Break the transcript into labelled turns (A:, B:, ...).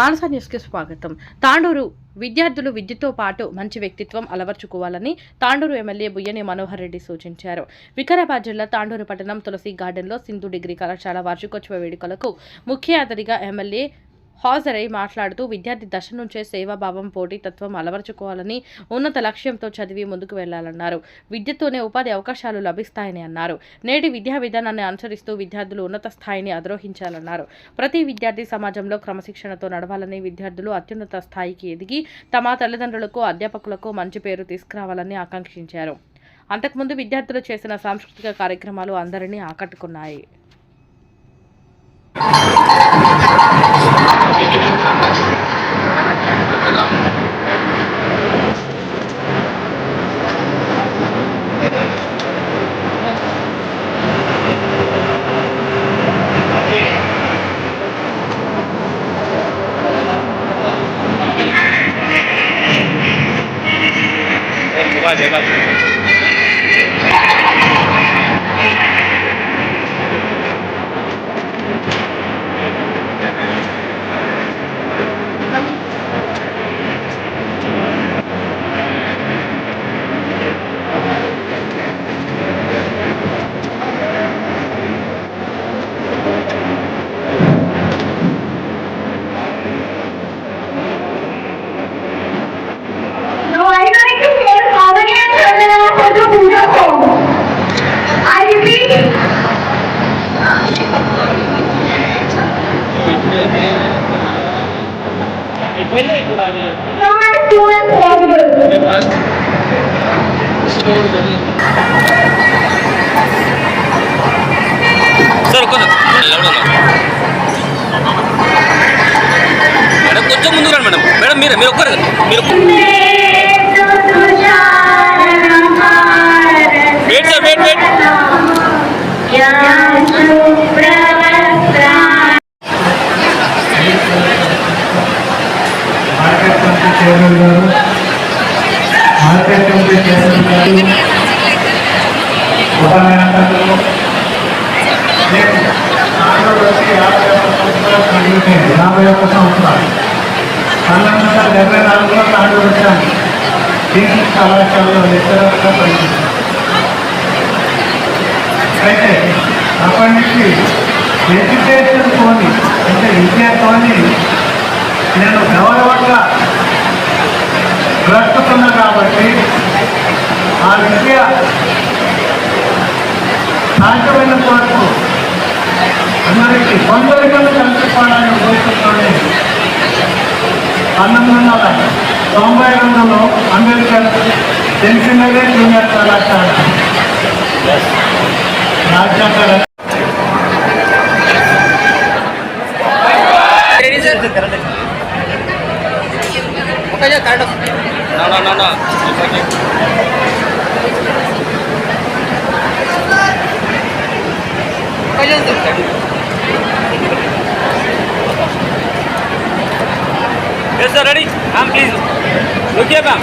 A: మానస న్యూస్కి స్వాగతం. తాండూరు విద్యార్థులు విద్యతో పాటు మంచి వ్యక్తిత్వం అలవర్చుకోవాలని తాండూరు ఎమ్మెల్యే బుయ్యని మనోహర్ రెడ్డి సూచించారు. వికారాబాద్ జిల్లా తాండూరు పట్టణం తులసి గార్డెన్లో సింధు డిగ్రీ కళాశాల వార్షికోత్సవ వేడుకలకు ముఖ్య అతిథిగా ఎమ్మెల్యే హాజరై మాట్లాడుతూ విద్యార్థి దశ నుంచే సేవాభావం పోటీతత్వం అలవర్చుకోవాలని ఉన్నత లక్ష్యంతో చదివి ముందుకు వెళ్ళాలన్నారు విద్యతోనే ఉపాధి అవకాశాలు లభిస్తాయని అన్నారు. నేటి విద్యా విధానాన్ని అనుసరిస్తూ విద్యార్థులు ఉన్నత స్థాయిని అధిరోహించాలన్నారు. ప్రతి విద్యార్థి సమాజంలో క్రమశిక్షణతో నడవాలని విద్యార్థులు అత్యున్నత స్థాయికి ఎదిగి తమ తల్లిదండ్రులకు అధ్యాపకులకు మంచి పేరు తీసుకురావాలని ఆకాంక్షించారు. అంతకుముందు విద్యార్థులు చేసిన సాంస్కృతిక కార్యక్రమాలు అందరినీ ఆకట్టుకున్నాయి.
B: 五块钱一 No, as soon as possible.
C: Sir ఒక్క మేడం కొంచెం ముందుకు రండి మేడం మేడం మీరే మీరు ఒక్కరు మీరు
D: యాభై ఒక్క సంవత్సరాలు కంప్లీట్ యాభై ఒక్క సంవత్సరాలు పంతొమ్మిది వందల డెబ్బై నాలుగులో తాండూరు వచ్చాను దీనికి కళాశాలలో లెక్చరర్గా పనిచేశాను అయితే అప్పటి నుంచి ఎడ్యుకేషన్ తోని అంటే విద్యతోని నేను గౌరవంగా బ్రతుకుతున్నా కాబట్టి ఆ విద్య సాధ్యమైన వరకు అందరికీ కొందరికన్నా కల్పించాలని కోరుకుంటూనే పంతొమ్మిది వందల తొంభై రెండులో అంబేద్కర్ తెలిసినదే జూనియర్ కళాశాల రాజ్యాంగ
C: నా నా నా నా Yes, sir, ready? Ma'am, please. Look here, ma'am.